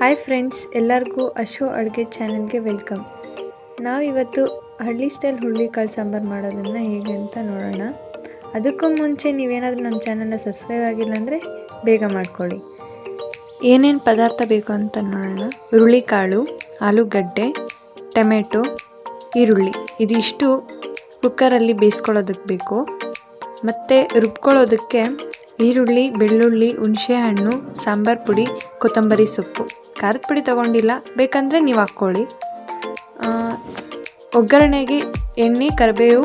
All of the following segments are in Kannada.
ಹಾಯ್ ಫ್ರೆಂಡ್ಸ್ ಎಲ್ಲರಿಗೂ ಅಶೋ ಅಡುಗೆ ಚಾನಲ್ಗೆ ವೆಲ್ಕಮ್. ನಾವಿವತ್ತು ಹಳ್ಳಿ ಸ್ಟೈಲ್ ಹುರುಳಿಕಾಳು ಸಾಂಬಾರು ಮಾಡೋದನ್ನು ಹೇಗೆ ಅಂತ ನೋಡೋಣ. ಅದಕ್ಕೂ ಮುಂಚೆ ನೀವೇನಾದರೂ ನಮ್ಮ ಚಾನಲ್ನ ಸಬ್ಸ್ಕ್ರೈಬ್ ಆಗಿಲ್ಲ ಅಂದರೆ ಬೇಗ ಮಾಡ್ಕೊಳ್ಳಿ. ಏನೇನು ಪದಾರ್ಥ ಬೇಕು ಅಂತ ನೋಡೋಣ. ಹುರುಳಿಕಾಳು, ಆಲೂಗಡ್ಡೆ, ಟೊಮೆಟೊ, ಈರುಳ್ಳಿ. ಇದಿಷ್ಟು ಕುಕ್ಕರಲ್ಲಿ ಬೇಯಿಸ್ಕೊಳ್ಳೋದಕ್ಕೆ ಬೇಕು. ಮತ್ತು ರುಬ್ಕೊಳ್ಳೋದಕ್ಕೆ ಈರುಳ್ಳಿ, ಬೆಳ್ಳುಳ್ಳಿ, ಹುಣಸೆಹಣ್ಣು, ಸಾಂಬಾರು ಪುಡಿ, ಕೊತ್ತಂಬರಿ ಸೊಪ್ಪು. ಖಾರದ ಪುಡಿ ತೊಗೊಂಡಿಲ್ಲ, ಬೇಕಂದರೆ ನೀವು ಹಾಕ್ಕೊಳ್ಳಿ. ಒಗ್ಗರಣೆಗೆ ಎಣ್ಣೆ, ಕರಿಬೇವು,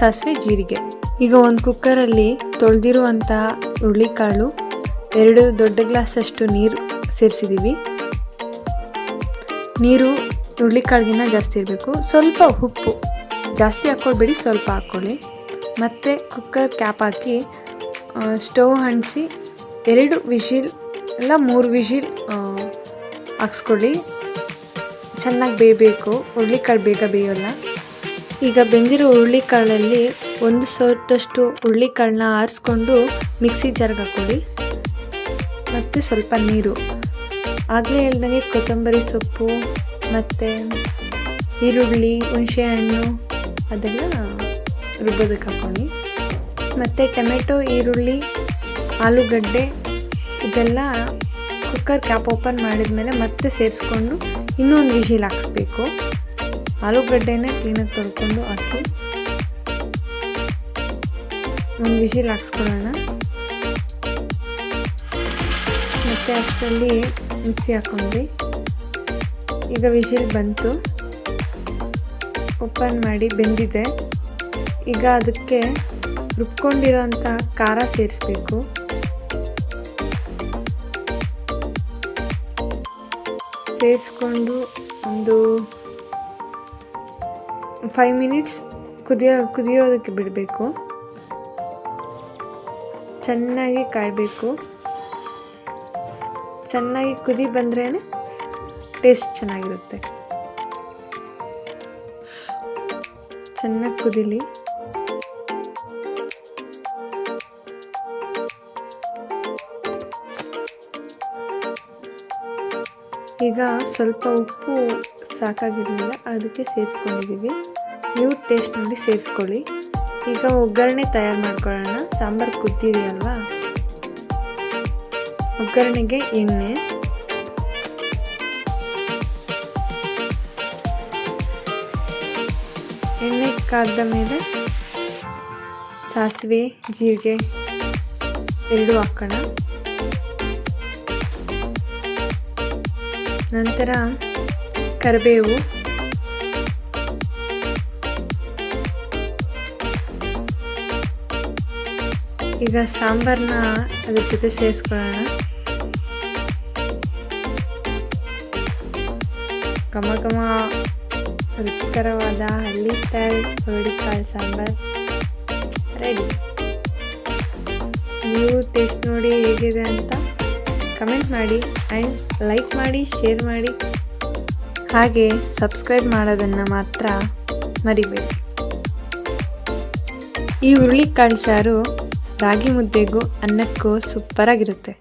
ಸಾಸಿವೆ, ಜೀರಿಗೆ. ಈಗ ಒಂದು ಕುಕ್ಕರಲ್ಲಿ ತೊಳೆದಿರುವಂತಹ ಹುರುಳಿಕಾಳು, ಎರಡು ದೊಡ್ಡ ಗ್ಲಾಸಷ್ಟು ನೀರು ಸೇರಿಸಿದ್ದೀವಿ ನೀರು ಹುರುಳಿಕಾಳಿಗಿನ್ನ ಜಾಸ್ತಿ ಇರಬೇಕು. ಸ್ವಲ್ಪ ಉಪ್ಪು ಜಾಸ್ತಿ ಹಾಕ್ಕೊಳ್ಬೇಡಿ, ಸ್ವಲ್ಪ ಹಾಕ್ಕೊಳ್ಳಿ. ಮತ್ತು ಕುಕ್ಕರ್ ಕ್ಯಾಪ್ ಹಾಕಿ ಸ್ಟವ್ ಅಂಟಿಸಿ ಎರಡು ವಿಶಿಲ್ ಇಲ್ಲ ಮೂರು ವಿಶಿಲ್ ಹಾಕ್ಸ್ಕೊಳ್ಳಿ. ಚೆನ್ನಾಗಿ ಬೇಯಬೇಕು. ಹುರುಳಿಕಾಳು ಬೇಗ ಬೇಯೋಲ್ಲ. ಈಗ ಬೆಂದಿರೋ ಹುರುಳಿಕಾಳಲ್ಲಿ ಒಂದು ಸೊಟ್ಟಷ್ಟು ಹುರುಳಿಕಾಳನ್ನ ಆರಿಸ್ಕೊಂಡು ಮಿಕ್ಸಿ ಜಾರ್ಗೆ ಹಾಕ್ಕೊಳ್ಳಿ. ಮತ್ತು ಸ್ವಲ್ಪ ನೀರು. ಆಗಲೇ ಹೇಳ್ದಂಗೆ ಕೊತ್ತಂಬರಿ ಸೊಪ್ಪು, ಮತ್ತು ಈರುಳ್ಳಿ, ಹುಣಸೆಹಣ್ಣು, ಅದೆಲ್ಲ ರುಬ್ಬೋದಕ್ಕೆ ಹಾಕ್ಕೊಳ್ಳಿ. ಮತ್ತು ಟೊಮೆಟೊ, ಈರುಳ್ಳಿ, ಆಲೂಗಡ್ಡೆ, ಇದೆಲ್ಲ ಕುಕ್ಕರ್ ಕ್ಯಾಪ್ ಓಪನ್ ಮಾಡಿದ್ಮೇಲೆ ಮತ್ತೆ ಸೇರಿಸ್ಕೊಂಡು ಇನ್ನೊಂದು ವಿಷಿಲ್ ಹಾಕ್ಸ್ಬೇಕು. ಆಲೂಗಡ್ಡೆನ ಕ್ಲೀನಾಗಿ ತೊಳ್ಕೊಂಡು ಹಾಕಿ ಒಂದು ವಿಶಿಲ್ ಹಾಕ್ಸ್ಕೊಳ್ಳೋಣ. ಮತ್ತು ಅಷ್ಟರಲ್ಲಿ ಮಿಕ್ಸಿ ಹಾಕ್ಕೊಂಡ್ವಿ ಈಗ ವಿಶಿಲ್ ಬಂತು. ಓಪನ್ ಮಾಡಿ ಬೆಂದಿದೆ. ಈಗ ಅದಕ್ಕೆ ರುಬ್ಕೊಂಡಿರೋಂಥ ಖಾರ ಸೇರಿಸ್ಬೇಕು. ಸೇರಿಸ್ಕೊಂಡು ಒಂದು ಫೈವ್ ಮಿನಿಟ್ಸ್ ಕುದಿಯೋ, ಕುದಿಯೋದಕ್ಕೆ ಬಿಡಬೇಕು. ಚೆನ್ನಾಗಿ ಕಾಯಬೇಕು. ಚೆನ್ನಾಗಿ ಕುದಿ ಬಂದ್ರೇ ಟೇಸ್ಟ್ ಚೆನ್ನಾಗಿರುತ್ತೆ. ಚೆನ್ನಾಗಿ ಕುದಿಲಿ. ಈಗ ಸ್ವಲ್ಪ ಉಪ್ಪು ಸಾಕಾಗಿರಲಿಲ್ಲ, ಅದಕ್ಕೆ ಸೇರಿಸ್ಕೊಂಡಿದ್ದೀವಿ ನೀವು ಟೇಸ್ಟ್ ನೋಡಿ ಸೇರಿಸ್ಕೊಳ್ಳಿ. ಈಗ ಒಗ್ಗರಣೆ ತಯಾರು ಮಾಡ್ಕೊಳ್ಳೋಣ. ಸಾಂಬಾರು ಕುದ್ದಿದೆಯಲ್ವಾ? ಒಗ್ಗರಣೆಗೆ ಎಣ್ಣೆ. ಎಣ್ಣೆ ಕಾದ ಮೇಲೆ ಸಾಸಿವೆ, ಜೀರಿಗೆ, ಎರಡು ಹಾಕೋಣ. ನಂತರ ಕರಿಬೇವು. ಈಗ ಸಾಂಬಾರನ್ನ ಅದ್ರ ಜೊತೆ ಸೇರಿಸ್ಕೊಳ್ಳೋಣ. ಘಮ ಘಮ ರುಚಿಕರವಾದ ಹಳ್ಳಿ ಸ್ಟೈಲ್ ಹುರುಳಿಕಾಳು ಸಾಂಬಾರ್. ರೆಡಿ. ನೀವು ಟೇಸ್ಟ್ ನೋಡಿ ಹೇಗಿದೆ ಅಂತ ಕಮೆಂಟ್ ಮಾಡಿ ಆ್ಯಂಡ್ ಲೈಕ್ ಮಾಡಿ ಶೇರ್ ಮಾಡಿ. ಹಾಗೆ ಸಬ್ಸ್ಕ್ರೈಬ್ ಮಾಡೋದನ್ನು ಮಾತ್ರ ಮರಿಬೇಡಿ. ಈ ಹುರುಳಿಕಾಳು ಸಾರು ರಾಗಿ ಮುದ್ದೆಗೂ ಅನ್ನಕ್ಕೂ ಸೂಪರಾಗಿರುತ್ತೆ